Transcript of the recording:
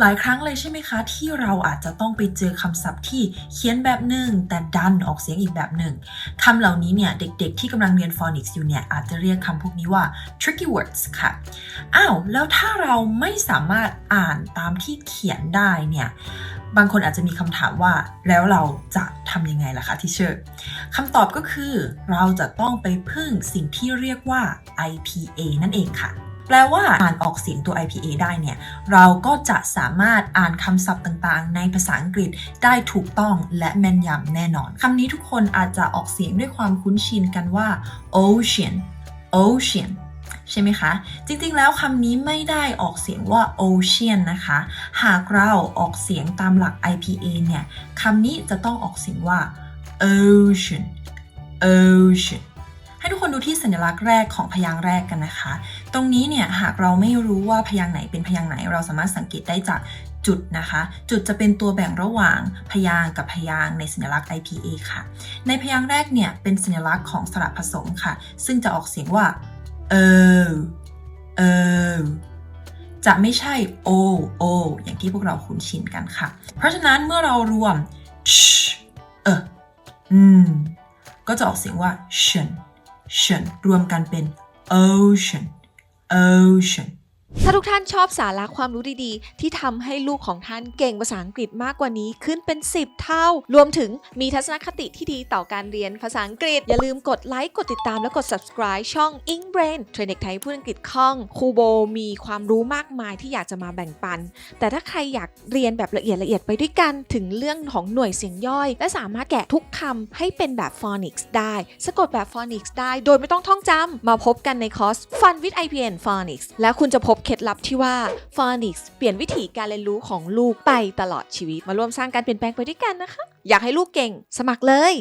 หลายครั้งเลยใช่ไหมคะ ที่เราอาจจะต้องไปเจอคำศัพท์ที่เขียนแบบหนึ่งแต่ดันออกเสียงอีกแบบหนึ่งคำเหล่านี้เนี่ยเด็กๆ ที่กำลังเรียน phonics อยู่เนี่ยอาจจะเรียกคำพวกนี้ว่า tricky words ค่ะอ้าวแล้วถ้าเราไม่สามารถอ่านตามที่เขียนได้เนี่ยบางคนอาจจะมีคำถามว่าแล้วเราจะทำยังไงล่ะคะที่เชิญคำตอบก็คือเราจะต้องไปพึ่งสิ่งที่เรียกว่า IPA นั่นเองค่ะ แปลว่าอ่านออกเสียงตัว IPA ได้เนี่ย เราก็จะสามารถอ่านคำศัพท์ต่างๆ ในภาษาอังกฤษได้ถูกต้องและแม่นยำแน่นอนคำนี้ทุกคนอาจจะออกเสียงด้วยความคุ้นชินกันว่า ocean ocean ใช่ไหมคะ จริงๆ แล้วคำนี้ไม่ได้ออกเสียงว่า ocean นะคะ หากเราออกเสียงตามหลัก IPA เนี่ยคำนี้จะต้องออกเสียงว่า ocean ocean ให้ทุกคนดูที่สัญลักษณ์แรกของพยางค์แรกกันนะคะ ตรงนี้เนี่ยหากเราไม่รู้ว่าพยางค์ไหนเป็นพยางค์ไหน เราสามารถสังเกตได้จากจุดนะคะ จุดจะเป็นตัวแบ่งระหว่างพยางค์กับพยางค์ในสัญลักษณ์ IPA ค่ะ ในพยางค์แรกเนี่ยเป็นสัญลักษณ์ของสระผสมค่ะ ซึ่งจะออกเสียงว่าเออเออจะไม่ใช่ o o ออย่างที่พวกเราคุ้นชินกันค่ะ เพราะฉะนั้นเมื่อเรารวม sh เอออืมก็จะออกเสียงว่า shen shen รวมกันเป็น ocean ocean ถ้าทุกท่านชอบสาระความรู้ดีๆ ที่ทำให้ลูกของท่านเก่งภาษาอังกฤษมากกว่านี้ขึ้นเป็น 10 เท่า รวมถึงมีทัศนคติที่ดีต่อการเรียนภาษาอังกฤษ อย่าลืมกดไลค์กดติดตามและกด subscribe ช่อง Ink Brain เทรนเด็กไทยพูดอังกฤษคล่องครูโบมีความรู้มากมายที่อยากจะมาแบ่งปัน แต่ถ้าใครอยากเรียนแบบละเอียดละเอียดไปด้วยกัน ถึงเรื่องของหน่วยเสียงย่อย และสามารถแกะทุกคำให้เป็นแบบ phonics ได้ สะกดแบบ phonics ได้ โดยไม่ต้องท่องจำมาพบกันในคอร์ส Fun with IPN Phonics แล้วคุณจะพบล็ดลับที่ว่า Phonics เปลี่ยนวิธีการเรียนรู้ของลูกไปตลอดชีวิต มาร่วมสร้างการเปลี่ยนแปลงไปด้วยกันนะคะ อยากให้ลูกเก่ง สมัครเลย